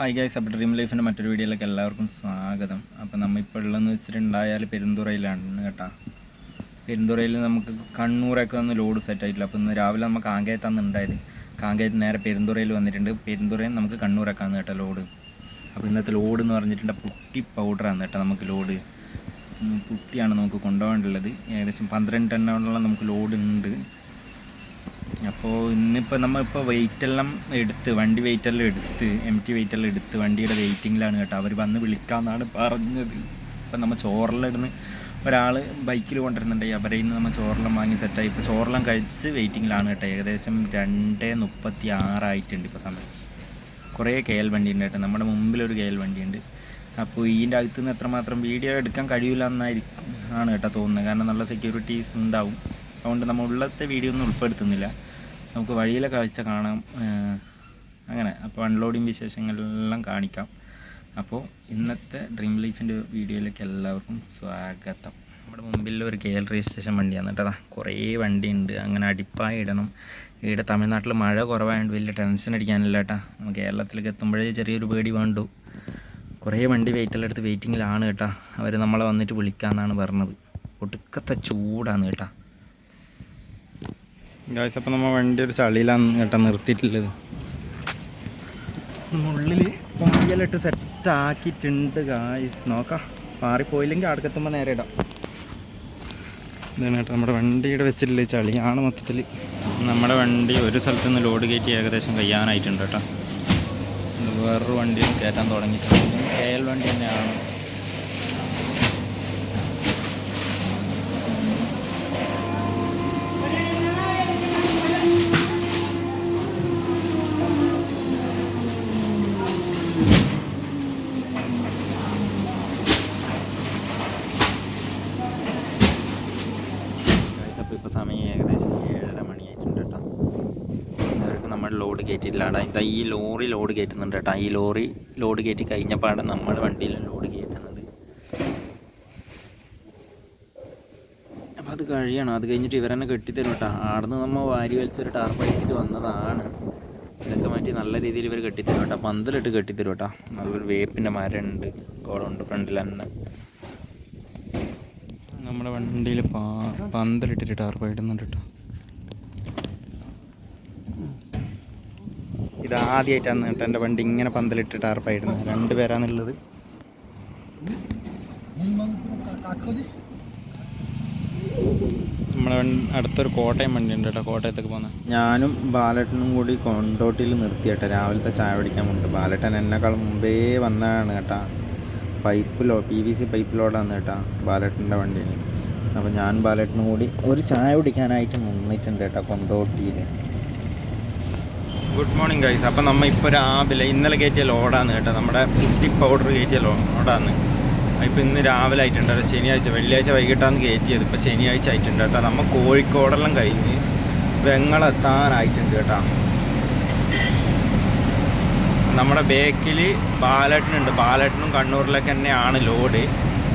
Hi guys അപ്പോൾ dream ലൈഫിന്റെ മറ്റൊരു വീഡിയോയിലേക്ക് എല്ലാവർക്കും സ്വാഗതം. അപ്പോൾ നമ്മളിപ്പോൾ ഉള്ളതെന്ന് വെച്ചിട്ടുണ്ടായാൽ പെരുന്തുറയിലാണ് കേട്ടോ. പെരുന്തുറയിൽ നമുക്ക് കണ്ണൂരൊക്കെ ഒന്ന് ലോഡ് സെറ്റ് ആയിട്ടില്ല. അപ്പോൾ ഇന്ന് രാവിലെ നമുക്ക് കാങ്കയത്താണ് ഉണ്ടായത് കാങ്കയത്ത് നേരെ പെരുന്തുറയിൽ വന്നിട്ടുണ്ട്. പെരുന്തുറയിൽ നമുക്ക് കണ്ണൂരൊക്കെയാണ് കേട്ടോ ലോഡ് അപ്പോൾ ഇന്നത്തെ ലോഡ് എന്ന് പറഞ്ഞിട്ടുണ്ട് പുട്ടി പൗഡറാണ് കേട്ടോ നമുക്ക് ലോഡ് പുട്ടിയാണ് നമുക്ക് കൊണ്ടുപോകേണ്ടത് ഏകദേശം പന്ത്രണ്ട് ടണ്ണോളം നമുക്ക് ലോഡ് ഉണ്ട്. അപ്പോൾ ഇന്നിപ്പോൾ നമ്മളിപ്പോൾ വെയിറ്റ് എല്ലാം എടുത്ത് വണ്ടി വെയിറ്റ് എല്ലാം എടുത്ത് എം ടി വെയിറ്റ് എല്ലാം എടുത്ത് വണ്ടിയുടെ വെയിറ്റിങ്ങിലാണ് കേട്ടോ. അവർ വന്ന് വിളിക്കാമെന്നാണ് പറഞ്ഞത്. ഇപ്പം നമ്മൾ ചോറിലിടുന്ന് ഒരാൾ ബൈക്കിൽ കൊണ്ടുവരുന്നുണ്ടെങ്കിൽ അവരെ നിന്ന് നമ്മൾ ചോറെല്ലാം വാങ്ങി സെറ്റായി ഇപ്പോൾ ചോറെല്ലാം കഴിച്ച് വെയിറ്റിങ്ങിലാണ് കേട്ടോ. ഏകദേശം രണ്ട് മുപ്പത്തി ആറായിട്ടുണ്ട് ഇപ്പോൾ സമയം. കുറേ കെ എൽ വണ്ടി ഉണ്ട് കേട്ടോ. നമ്മുടെ മുമ്പിലൊരു കെ എൽ വണ്ടിയുണ്ട്. അപ്പോൾ ഇതിന്റെ അകത്ത് നിന്ന് എത്രമാത്രം വീഡിയോ എടുക്കാൻ കഴിയില്ല എന്നായിരിക്കും ആണ് കേട്ടോ തോന്നുന്നത്. കാരണം നല്ല സെക്യൂരിറ്റീസ് ഉണ്ടാവും. അതുകൊണ്ട് നമ്മൾ ഉള്ളത്തെ വീഡിയോ ഒന്നും ഉൾപ്പെടുത്തുന്നില്ല. നമുക്ക് വഴിയിലെ കാഴ്ച കാണാം. അങ്ങനെ. അപ്പോൾ അൺലോഡിങ് വിശേഷങ്ങളെല്ലാം കാണിക്കാം. അപ്പോൾ ഇന്നത്തെ ഡ്രീം ലൈഫിന്റെ വീഡിയോയിലേക്ക് എല്ലാവർക്കും സ്വാഗതം. നമ്മുടെ മുമ്പിൽ ഒരു കെ എൽ രജിസ്ട്രേഷൻ വണ്ടിയാണ് കേട്ടോ. കുറേ വണ്ടിയുണ്ട്. അങ്ങനെ അടിപ്പായി ഇടണം. ഇവിടെ തമിഴ്നാട്ടിൽ മഴ കുറവായതുകൊണ്ട് വലിയ ടെൻഷൻ അടിക്കാനില്ല കേട്ടോ. നമ്മൾ കേരളത്തിലേക്ക് എത്തുമ്പോഴേ ചെറിയൊരു പേടി വേണ്ടു. കുറേ വണ്ടി വെയിറ്റെല്ലാം എടുത്ത് വെയിറ്റിങ്ങിലാണ് കേട്ടോ. അവർ നമ്മളെ വന്നിട്ട് വിളിക്കാമെന്നാണ് പറഞ്ഞത്. ഒടുക്കത്തെ ചൂടാണ് കേട്ടോ. ഗായ്സ് അപ്പോൾ നമ്മൾ വണ്ടി ഒരു ചളിയിലാണ് കേട്ടോ നിർത്തിയിട്ടുള്ളത്. ഉള്ളിൽ പൊങ്ങിയലിട്ട് സെറ്റ് ആക്കിയിട്ടുണ്ട് ഗായ്സ് നോക്കാം. പാറിപ്പോയില്ലെങ്കിൽ അടുക്കെത്തുമ്പോൾ നേരെ ഇടാം. ഇതാണ് കേട്ടോ നമ്മുടെ വണ്ടിയുടെ വെച്ചിട്ടില്ല ചളിയാണ് മൊത്തത്തിൽ നമ്മുടെ വണ്ടി ഒരു സ്ഥലത്ത് നിന്ന് ലോഡ് കയറ്റി ഏകദേശം കഴിയാനായിട്ടുണ്ട് കേട്ടോ. വേറൊരു വണ്ടിയും കയറ്റാൻ തുടങ്ങിയിട്ടുണ്ട്. കെ എൽ വണ്ടി തന്നെയാണ് അപ്പോൾ ഇപ്പോൾ സമയം ഏകദേശം ഏഴര മണിയായിട്ടുണ്ട് കേട്ടോ ഇവർക്ക് നമ്മൾ ലോഡ് കയറ്റിയിട്ടില്ല ഇതാ ഈ ലോറി ലോഡ് കയറ്റുന്നുണ്ട് കേട്ടോ. ഈ ലോറി ലോഡ് കയറ്റി കഴിഞ്ഞപ്പാടെ നമ്മൾ വണ്ടിയിൽ ലോഡ് കയറ്റുന്നത്. അപ്പോൾ അത് കഴിയണം. അത് കഴിഞ്ഞിട്ട് ഇവരെന്നെ കെട്ടിത്തരും കേട്ടോ. ആടുന്ന് നമ്മൾ വാരി വലിച്ചൊരു ടാർപ്പടിച്ചിട്ട് വന്നതാണ്. ഇതൊക്കെ മാറ്റി നല്ല രീതിയിൽ ഇവർ കെട്ടിത്തരും കേട്ടോ. പന്തലിട്ട് കെട്ടിത്തരും കേട്ടോ. നല്ലൊരു വേപ്പിന്റെ മരമുണ്ട് ഗോളുണ്ട് ഫ്രണ്ടിൽ തന്നെ നമ്മുടെ വണ്ടിയിൽ പാ പന്തലിട്ടിട്ട് ടാർപ്പായിടുന്നുണ്ട് കേട്ടോ. ഇത് ആദ്യമായിട്ടാണ് കേട്ടോ എന്റെ വണ്ടി ഇങ്ങനെ പന്തലിട്ട് ടാർപ്പായിരുന്നു രണ്ട് പേരാണുള്ളത് നമ്മളെ അടുത്തൊരു കോട്ടയം വണ്ടി ഉണ്ട് കേട്ടോ. കോട്ടയത്തേക്ക് പോകുന്നത് ഞാനും ബാലട്ടനും കൂടി കൊണ്ടോട്ടിയിൽ നിർത്തി കേട്ടോ. രാവിലത്തെ ചായ പിടിക്കാൻ പോകുന്നുണ്ട് ബാലട്ടൻ എന്നെക്കാൾ മുമ്പേ വന്നതാണ് കേട്ടോ. പൈപ്പിലോ പി വി സി പൈപ്പ് ലോഡാണ് കേട്ടോ ബാലട്ടന്റെ വണ്ടിയിൽ. അപ്പോൾ ഞാൻ ബാലട്ടനും കൂടി ഒരു ചായ കുടിക്കാനായിട്ട് നിന്നിട്ടുണ്ട് കേട്ടോ കൊണ്ടോട്ടിയിൽ. ഗുഡ് മോർണിംഗ് ഗൈസ് അപ്പം നമ്മൾ ഇപ്പോൾ രാവിലെ ഇന്നലെ കയറ്റിയ ലോഡാണ് കേട്ടോ. നമ്മുടെ ഫിഫ്റ്റി പൗഡർ കയറ്റിയ ലോഡാണ് ഇപ്പോൾ ഇന്ന് രാവിലെ ആയിട്ടുണ്ട്. കേട്ടോ ശനിയാഴ്ച വെള്ളിയാഴ്ച വൈകിട്ടാണ് കയറ്റിയത് ഇപ്പോൾ ശനിയാഴ്ച ആയിട്ടുണ്ട് കേട്ടോ. നമ്മൾ കോഴിക്കോടെല്ലാം കഴിഞ്ഞ് വെങ്ങളെത്താനായിട്ടുണ്ട് കേട്ടോ. നമ്മുടെ ബേക്കിൽ ബാലട്ടനുണ്ട്. ബാലട്ടനും കണ്ണൂരിലൊക്കെ തന്നെയാണ് ലോഡ്.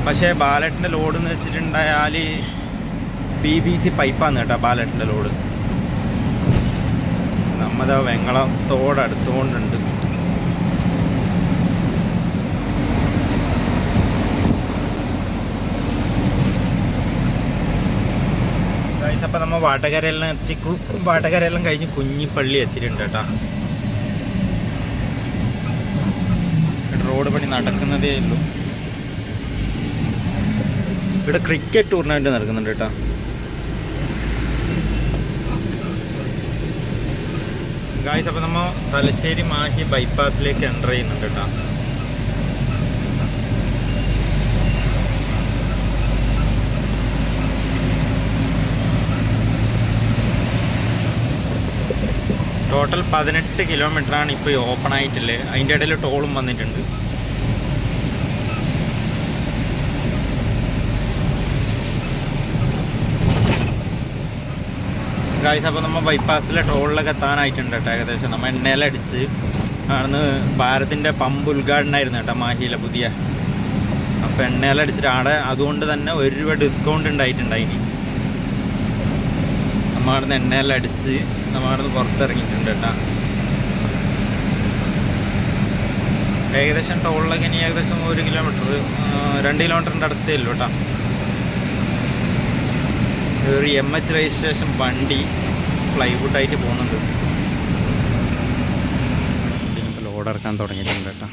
പക്ഷേ ബാലട്ടിന്റെ ലോഡ് എന്ന് വെച്ചിട്ടുണ്ടായാൽ പി ബി സി പൈപ്പാണ് കേട്ടോ ബാലട്ടിന്റെ ലോഡ്. നമ്മത വെങ്ങളത്തോട് അടുത്തുകൊണ്ടുണ്ട് അപ്പം നമ്മൾ വാട്ടക്കരയെല്ലാം എത്തി. വാട്ടകരയെല്ലാം കഴിഞ്ഞ് കുഞ്ഞിപ്പള്ളി എത്തിയിട്ടുണ്ട് കേട്ടോ. റോഡ് പണി നടക്കുന്നതേ ഉള്ളൂ. ഇവിടെ ക്രിക്കറ്റ് ടൂർണമെന്റ് നടക്കുന്നുണ്ട് കേട്ടോ. ഗായ്സ് അപ്പോൾ നമ്മൾ തലശ്ശേരി മാഹി ബൈപ്പാസിലേക്ക് എന്റർ ചെയ്യുന്നുണ്ട് കേട്ടോ. ടോട്ടൽ പതിനെട്ട് കിലോമീറ്ററാണ് ഇപ്പോൾ ഓപ്പൺ ആയിട്ടുള്ളത് അതിന്റെ ഇടയിൽ ടോളും വന്നിട്ടുണ്ട്. ഗായ്സ് അപ്പോൾ നമ്മൾ ബൈപ്പാസിലെ ടോളിലൊക്കെ എത്താനായിട്ടുണ്ട് കേട്ടോ. ഏകദേശം നമ്മൾ എണ്ണയിലടിച്ച് ആണ് ഭാരതിന്റെ പമ്പ് ഉദ്ഘാടനമായിരുന്നു കേട്ടോ മാഹിയിലെ പുതിയ. അപ്പോൾ എണ്ണയിലടിച്ചിട്ട് ആടെ അതുകൊണ്ട് തന്നെ ഒരു രൂപ ഡിസ്കൗണ്ട് ഉണ്ടായിട്ടുണ്ടായിനി. നമ്മൾ അവിടുന്ന് എണ്ണയിലടിച്ച് നമ്മൾ അവിടുന്ന് പുറത്തിറങ്ങിയിട്ടുണ്ട് കേട്ടോ. ഏകദേശം ടോളിലൊക്കെ ഇനി ഏകദേശം ഒരു കിലോമീറ്റർ രണ്ട് കിലോമീറ്ററിന്റെ അടുത്തേ ഉള്ളൂ കേട്ടോ. ഒരു എം എച്ച് രജിസ്ട്രേഷൻ വണ്ടി ഫ്ലൈവുഡായിട്ട് പോകുന്നുണ്ട്. ഇതിനിപ്പോൾ ലോഡ് ഇറക്കാൻ തുടങ്ങിയിട്ടുണ്ട് കേട്ടോ.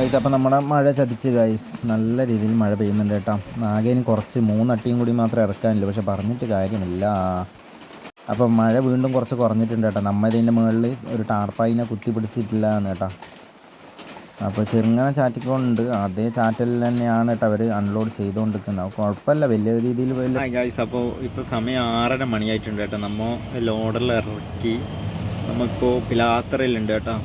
ഗൈസ് അപ്പോൾ നമ്മുടെ മഴ ചതിച്ച് ഗൈസ് നല്ല രീതിയിൽ മഴ പെയ്യുന്നുണ്ട് കേട്ടോ. ആകെ ഇനി കുറച്ച് മൂന്നട്ടിയും കൂടി മാത്രമേ ഇറക്കാനില്ല പക്ഷെ പറഞ്ഞിട്ട് കാര്യമില്ല. അപ്പോൾ മഴ വീണ്ടും കുറച്ച് കുറഞ്ഞിട്ടുണ്ട് കേട്ടോ. നമ്മൾ ഇതിന്റെ മുകളിൽ ഒരു ടാർപ്പായിനെ കുത്തി പിടിച്ചിട്ടില്ല എന്ന് കേട്ടോ. അപ്പോൾ ചെറുങ്ങനെ ചാറ്റിക്കൊണ്ട് അതേ ചാറ്റൽ തന്നെയാണ് കേട്ടോ അവർ അൺലോഡ് ചെയ്തുകൊണ്ടിരിക്കുന്നത് കുഴപ്പമില്ല. വലിയ രീതിയിൽ വലിയ അപ്പോൾ ഇപ്പോൾ സമയം ആറര മണിയായിട്ടുണ്ട് കേട്ടോ. നമ്മൾ ലോഡറിൽ ഇറക്കി. നമ്മളിപ്പോൾ പിലാത്തറയിലുണ്ട് കേട്ടോ.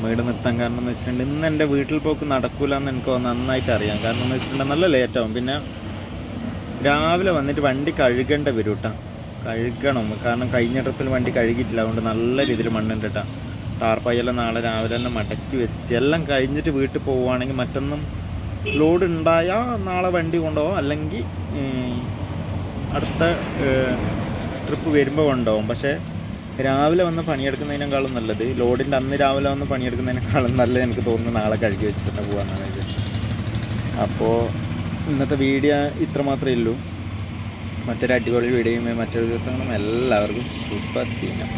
ഇവിടെ നിർത്താൻ കാരണം എന്ന് വെച്ചിട്ടുണ്ടെങ്കിൽ ഇന്ന് എന്റെ വീട്ടിൽ പോക്ക് നടക്കൂല എന്ന് എനിക്ക് നന്നായിട്ട് അറിയാം. കാരണം എന്ന് വെച്ചിട്ടുണ്ടെങ്കിൽ നല്ല ലേറ്റ് ആവും. പിന്നെ രാവിലെ വന്നിട്ട് വണ്ടി കഴുകേണ്ട വരും കഴുകണം. കാരണം കഴിഞ്ഞ ട്രിപ്പിൽ വണ്ടി കഴുകിയിട്ടില്ല. അതുകൊണ്ട് നല്ല രീതിയിൽ മണ്ണുണ്ട് കേട്ടോ ടാർപ്പായെല്ലാം നാളെ രാവിലെ തന്നെ മടക്കി വെച്ച് എല്ലാം കഴിഞ്ഞിട്ട് വീട്ടിൽ പോവുകയാണെങ്കിൽ മറ്റൊന്നും ലോഡ് ഉണ്ടായാൽ നാളെ വണ്ടി കൊണ്ടുപോകാം അല്ലെങ്കിൽ അടുത്ത ട്രിപ്പ് വരുമ്പോൾ കൊണ്ടുപോകും പക്ഷേ രാവിലെ വന്ന് പണിയെടുക്കുന്നതിനേക്കാളും നല്ലത്. ലോഡിന്റെ അന്ന് രാവിലെ വന്ന് പണിയെടുക്കുന്നതിനേക്കാളും നല്ലത് എനിക്ക് തോന്നുന്നു നാളെ കഴുകി വെച്ചിട്ട് തന്നെ പോകാമെന്നാണ് ഇത്. അപ്പോൾ ഇന്നത്തെ വീഡിയോ ഇത്ര മാത്രമേ ഉള്ളൂ. മറ്റൊരു അടിപൊളി വീഡിയോയും മറ്റൊരു ദിവസങ്ങളും എല്ലാവർക്കും ശുഭദിനം.